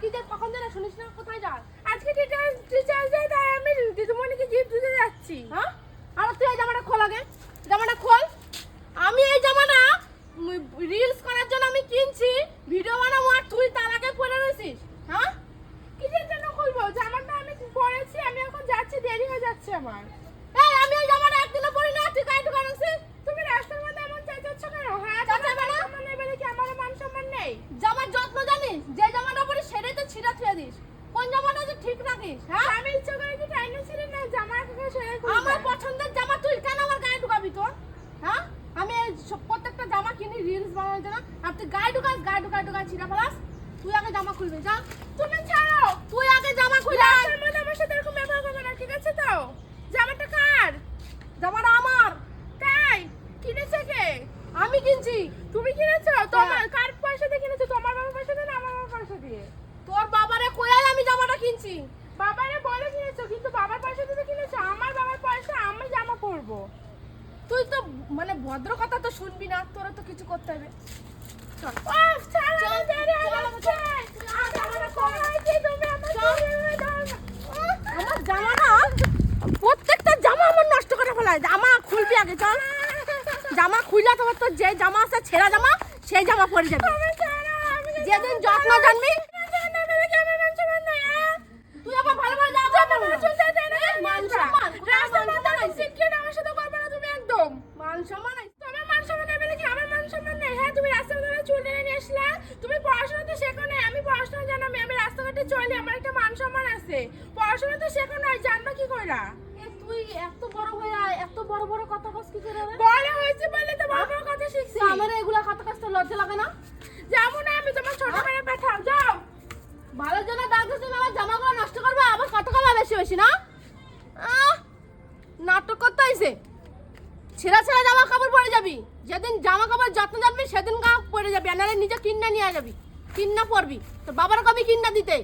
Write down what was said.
কি যে কখন যেন শুনিস না, কোথায় যান আজকে টিচার টিচার ডে তাই আমি দিদিমণিকে গিফট দিতে যাচ্ছি। হ্যাঁ? কোন জামাটা যে ঠিক রাখিস হ্যাঁ? আমি ইচ্ছা করে কি টাইনে ছিলি না জামা থেকে আমার পছন্দের জামা তুই কেন আমার গায়ে ঢুকাবি তোর হ্যাঁ? আমি প্রত্যেকটা জামা কিনি রিলস বানানোর জন্য। আর তুই গায়ে ঢুকাস গায়ে ঢুকায় ঢুকায় ছিঁড়া ফেলাস। তুই আগে জামা খুলবি যা। তুমি ছাড়ো তুই আগে জামা খুলে রাস্তার মধ্যে আমার সাথে এরকম ব্যবহার করবে না ঠিক আছে তো জামাটা কার জামাটা আমার তাই কিনেছে কে আমি কিনছি তুমি কিনেছো তোমার হ্যাঁ। কার পয়সা দিয়ে কিনেছো তোমার বাবার পয়সা দিয়ে না আমার বাবার পয়সা দিয়ে তোর বাবারে কোয়াই আমি জামাটা কিনছি। বাবারে বলে কিনেছো কিন্তু বাবার পয়সা দিয়ে কিনেছো? আমার বাবার পয়সা আমি জামা পরবো। তুই তো মানে ভদ্র কথা তো শুনবি না তোরা তো কিছু করতে হবে। চল। আমার জামা না প্রত্যেকটা জামা আমার নষ্ট করে ফেলায়। জামা খুলবি আগে চল। জামা খুললে তোমার তোর যে জামা আছে ছেঁড়া জামা সেই জামা পরে যাবে তুমি ছাড়ো, আমি তো যেদিন যত্ন জানবি জানি না, বলে কি আমার মান সম্মান নেই, হ্যাঁ? তুই আবার ভালো ভালো জামা জামা পরবি মান সম্মান দেয় না, মান সম্মান কোথায় রাস্তার মান মধ্যে সম্মান এরকম আছে? চিৎকার আমার সাথে করবে না তুমি একদম। মান সম্মান আছে? তোমার মান সম্মান নেই বলে কি আমার মান সম্মান নেই? হ্যাঁ, তুমি রাস্তার মধ্যে চুল টেনে নিয়ে আসলা। তুমি পড়াশোনা তো শেখো নাই, আমি পড়াশোনা জানি, আমি রাস্তাঘাটে চলি, আমার একটা মান সম্মান আছে। পড়াশোনা তো শেখো নাই, জানবা কি কইরা? তুই এত বড় হয়ে এত বড় বড় কথা কস কি করে? বড় হয়েছে বলে তো বড় বড় কথা শিখছি। আমার এগুলা কথা তো লজ্জা লাগে না যাব না, আমি তোমার ছোট মেয়ে পাঠাও, যাও। ভালো জন্য ডাকছিস তুমি আমার জামাগুলো নষ্ট করবে আবার কত কমা বেশি বেশি না নাটক করতে আইছে ছেঁড়া ছেঁড়া জামা কাপড় পরে যাবি। যেদিন জামা কাপড় যত্ন জানবি, সেদিন গা পরে যাবি। আর নিজে কিন্না নিয়ে যাবি। কিন্না পরবি। তোর বাবার কবি কিন্না দিতে।